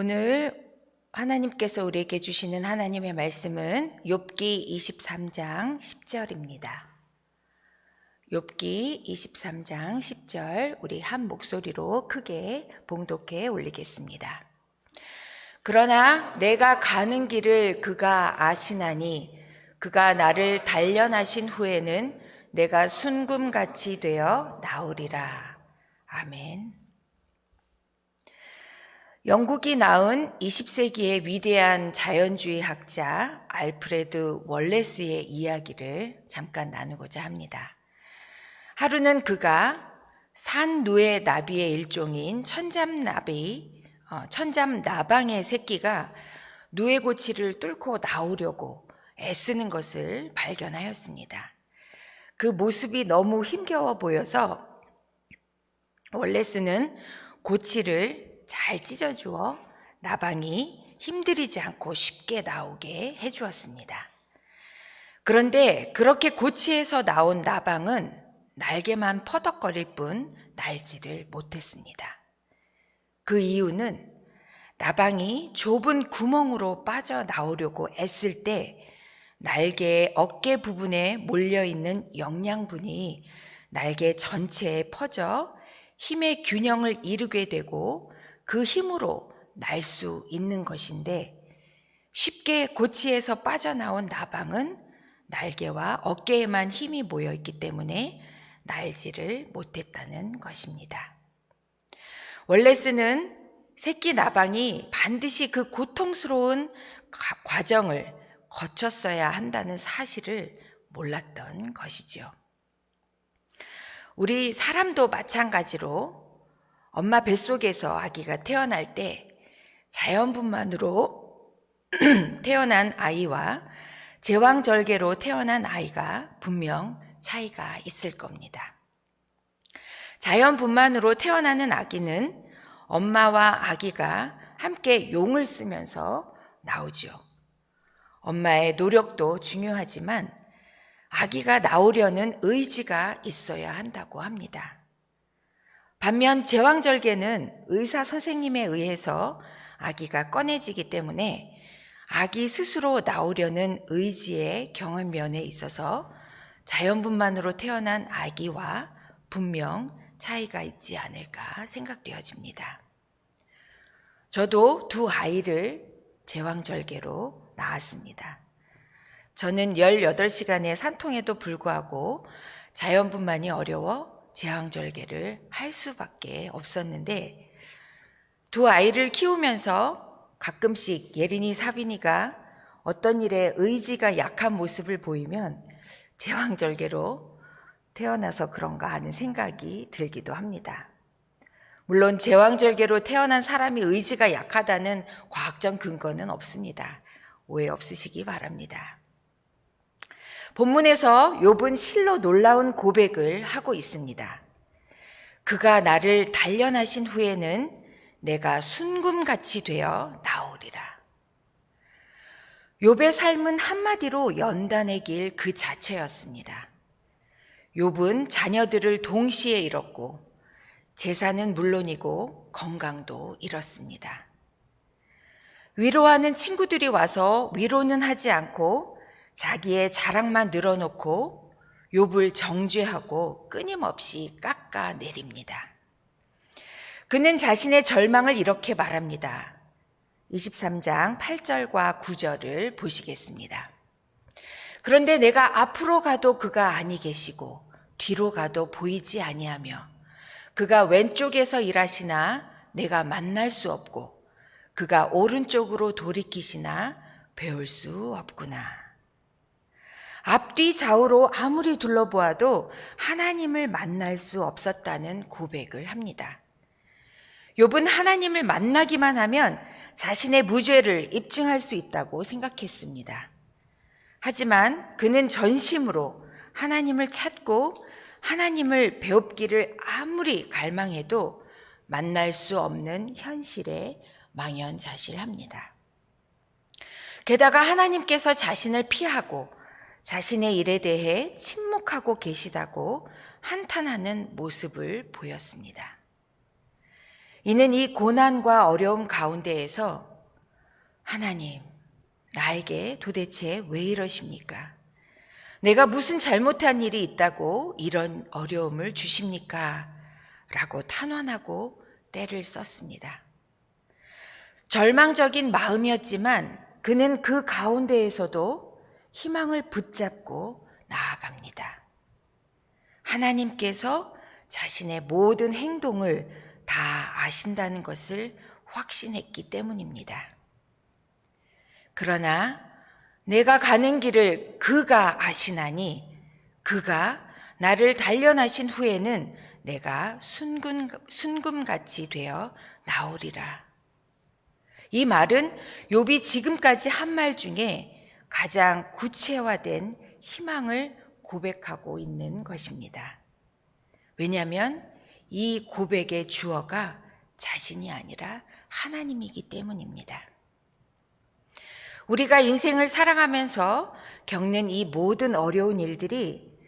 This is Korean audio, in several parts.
오늘 하나님께서 우리에게 주시는 하나님의 말씀은 욥기 23장 10절입니다. 욥기 23장 10절 우리 한 목소리로 크게 봉독해 올리겠습니다. 그러나 내가 가는 길을 그가 아시나니 그가 나를 단련하신 후에는 내가 순금같이 되어 나오리라. 아멘. 영국이 낳은 20세기의 위대한 자연주의 학자 알프레드 월레스의 이야기를 잠깐 나누고자 합니다. 하루는 그가 산 누에 나비의 일종인 천잠나비, 어, 천잠나방의 새끼가 누에 고치를 뚫고 나오려고 애쓰는 것을 발견하였습니다. 그 모습이 너무 힘겨워 보여서 월레스는 고치를 잘 찢어주어 나방이 힘들이지 않고 쉽게 나오게 해주었습니다. 그런데 그렇게 고치에서 나온 나방은 날개만 퍼덕거릴 뿐 날지를 못했습니다. 그 이유는 나방이 좁은 구멍으로 빠져 나오려고 애쓸 때 날개의 어깨 부분에 몰려 있는 영양분이 날개 전체에 퍼져 힘의 균형을 이루게 되고 그 힘으로 날 수 있는 것인데 쉽게 고치에서 빠져나온 나방은 날개와 어깨에만 힘이 모여 있기 때문에 날지를 못했다는 것입니다. 월레스는 새끼 나방이 반드시 그 고통스러운 과정을 거쳤어야 한다는 사실을 몰랐던 것이지요. 우리 사람도 마찬가지로 엄마 뱃속에서 아기가 태어날 때 자연분만으로 태어난 아이와 제왕절개로 태어난 아이가 분명 차이가 있을 겁니다. 자연분만으로 태어나는 아기는 엄마와 아기가 함께 용을 쓰면서 나오죠. 엄마의 노력도 중요하지만 아기가 나오려는 의지가 있어야 한다고 합니다. 반면 제왕절개는 의사 선생님에 의해서 아기가 꺼내지기 때문에 아기 스스로 나오려는 의지의 경험 면에 있어서 자연분만으로 태어난 아기와 분명 차이가 있지 않을까 생각되어집니다. 저도 두 아이를 제왕절개로 낳았습니다. 저는 18시간의 산통에도 불구하고 자연분만이 어려워 제왕절개를 할 수밖에 없었는데 두 아이를 키우면서 가끔씩 예린이 사빈이가 어떤 일에 의지가 약한 모습을 보이면 제왕절개로 태어나서 그런가 하는 생각이 들기도 합니다. 물론 제왕절개로 태어난 사람이 의지가 약하다는 과학적 근거는 없습니다. 오해 없으시기 바랍니다. 본문에서 욥은 실로 놀라운 고백을 하고 있습니다. 그가 나를 단련하신 후에는 내가 순금같이 되어 나오리라. 욥의 삶은 한마디로 연단의 길 그 자체였습니다. 욥은 자녀들을 동시에 잃었고 재산은 물론이고 건강도 잃었습니다. 위로하는 친구들이 와서 위로는 하지 않고 자기의 자랑만 늘어놓고 욥을 정죄하고 끊임없이 깎아내립니다. 그는 자신의 절망을 이렇게 말합니다. 23장 8절과 9절을 보시겠습니다. 그런데 내가 앞으로 가도 그가 아니 계시고 뒤로 가도 보이지 아니하며 그가 왼쪽에서 일하시나 내가 만날 수 없고 그가 오른쪽으로 돌이키시나 배울 수 없구나. 앞뒤 좌우로 아무리 둘러보아도 하나님을 만날 수 없었다는 고백을 합니다. 욥은 하나님을 만나기만 하면 자신의 무죄를 입증할 수 있다고 생각했습니다. 하지만 그는 전심으로 하나님을 찾고 하나님을 배웁기를 아무리 갈망해도 만날 수 없는 현실에 망연자실합니다. 게다가 하나님께서 자신을 피하고 자신의 일에 대해 침묵하고 계시다고 한탄하는 모습을 보였습니다. 이는 이 고난과 어려움 가운데에서 하나님, 나에게 도대체 왜 이러십니까? 내가 무슨 잘못한 일이 있다고 이런 어려움을 주십니까? 라고 탄원하고 때를 썼습니다. 절망적인 마음이었지만 그는 그 가운데에서도 희망을 붙잡고 나아갑니다. 하나님께서 자신의 모든 행동을 다 아신다는 것을 확신했기 때문입니다. 그러나 내가 가는 길을 그가 아시나니 그가 나를 단련하신 후에는 내가 순금, 순금같이 되어 나오리라. 이 말은 욥이 지금까지 한 말 중에 가장 구체화된 희망을 고백하고 있는 것입니다. 왜냐하면 이 고백의 주어가 자신이 아니라 하나님이기 때문입니다. 우리가 인생을 살아가면서 겪는 이 모든 어려운 일들이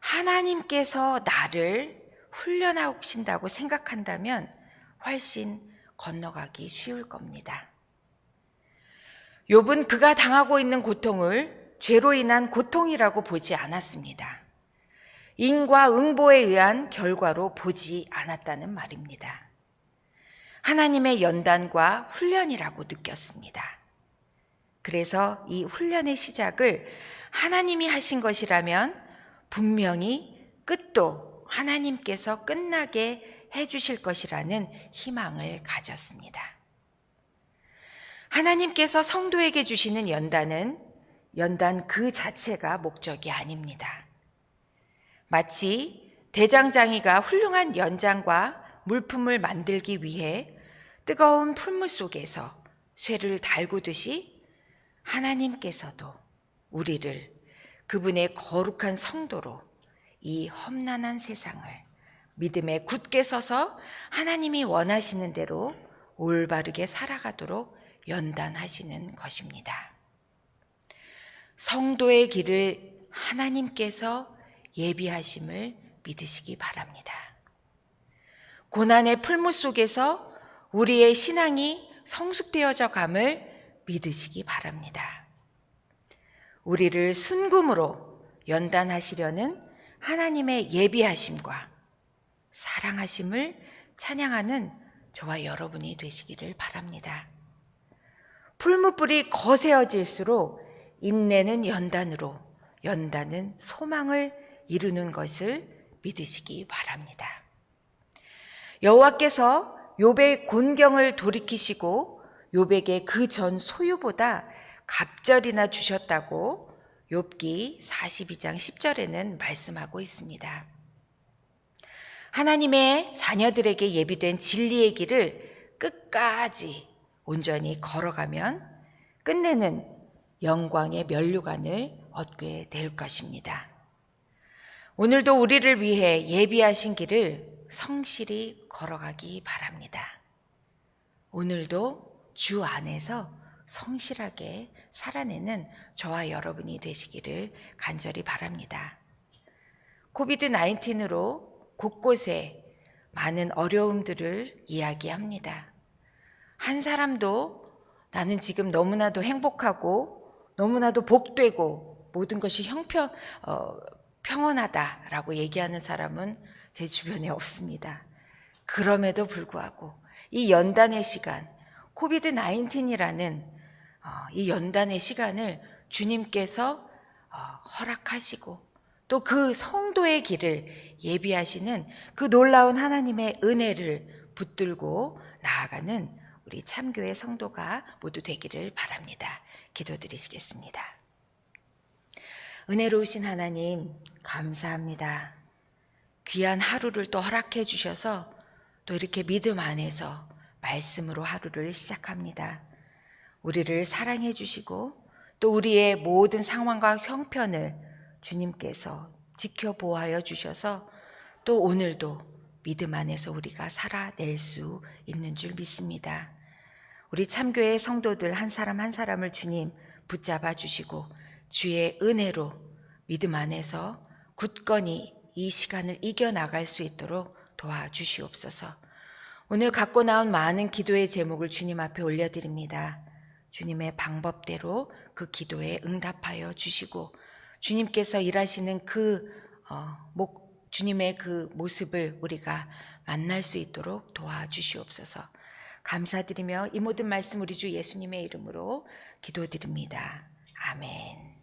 하나님께서 나를 훈련하신다고 생각한다면 훨씬 건너가기 쉬울 겁니다. 욥은 그가 당하고 있는 고통을 죄로 인한 고통이라고 보지 않았습니다. 인과 응보에 의한 결과로 보지 않았다는 말입니다. 하나님의 연단과 훈련이라고 느꼈습니다. 그래서 이 훈련의 시작을 하나님이 하신 것이라면 분명히 끝도 하나님께서 끝나게 해주실 것이라는 희망을 가졌습니다. 하나님께서 성도에게 주시는 연단은 연단 그 자체가 목적이 아닙니다. 마치 대장장이가 훌륭한 연장과 물품을 만들기 위해 뜨거운 풀물 속에서 쇠를 달구듯이 하나님께서도 우리를 그분의 거룩한 성도로 이 험난한 세상을 믿음에 굳게 서서 하나님이 원하시는 대로 올바르게 살아가도록 연단하시는 것입니다. 성도의 길을 하나님께서 예비하심을 믿으시기 바랍니다. 고난의 풀무 속에서 우리의 신앙이 성숙되어져 감을 믿으시기 바랍니다. 우리를 순금으로 연단하시려는 하나님의 예비하심과 사랑하심을 찬양하는 저와 여러분이 되시기를 바랍니다. 풀무불이 거세어질수록 인내는 연단으로, 연단은 소망을 이루는 것을 믿으시기 바랍니다. 여호와께서 욥의 곤경을 돌이키시고 욥에게 그전 소유보다 갑절이나 주셨다고 욥기 42장 10절에는 말씀하고 있습니다. 하나님의 자녀들에게 예비된 진리의 길을 끝까지 온전히 걸어가면 끝내는 영광의 면류관을 얻게 될 것입니다. 오늘도 우리를 위해 예비하신 길을 성실히 걸어가기 바랍니다. 오늘도 주 안에서 성실하게 살아내는 저와 여러분이 되시기를 간절히 바랍니다. 코비드 19으로 곳곳에 많은 어려움들을 이야기합니다. 한 사람도 나는 지금 너무나도 행복하고 너무나도 복되고 모든 것이 형편 어, 평온하다라고 얘기하는 사람은 제 주변에 없습니다. 그럼에도 불구하고 이 연단의 시간, 코비드 19이라는 어, 이 연단의 시간을 주님께서 어, 허락하시고 또그 성도의 길을 예비하시는 그 놀라운 하나님의 은혜를 붙들고 나아가는 우리 참교회 성도가 모두 되기를 바랍니다. 기도드리시겠습니다. 은혜로우신 하나님, 감사합니다. 귀한 하루를 또 허락해 주셔서 또 이렇게 믿음 안에서 말씀으로 하루를 시작합니다. 우리를 사랑해 주시고 또 우리의 모든 상황과 형편을 주님께서 지켜보하여 주셔서 또 오늘도 믿음 안에서 우리가 살아낼 수 있는 줄 믿습니다. 우리 참교회 성도들 한 사람 한 사람을 주님 붙잡아 주시고 주의 은혜로 믿음 안에서 굳건히 이 시간을 이겨나갈 수 있도록 도와주시옵소서. 오늘 갖고 나온 많은 기도의 제목을 주님 앞에 올려드립니다. 주님의 방법대로 그 기도에 응답하여 주시고 주님께서 일하시는 그 어, 목, 주님의 그 모습을 우리가 만날 수 있도록 도와주시옵소서. 감사드리며 이 모든 말씀 우리 주 예수님의 이름으로 기도드립니다. 아멘.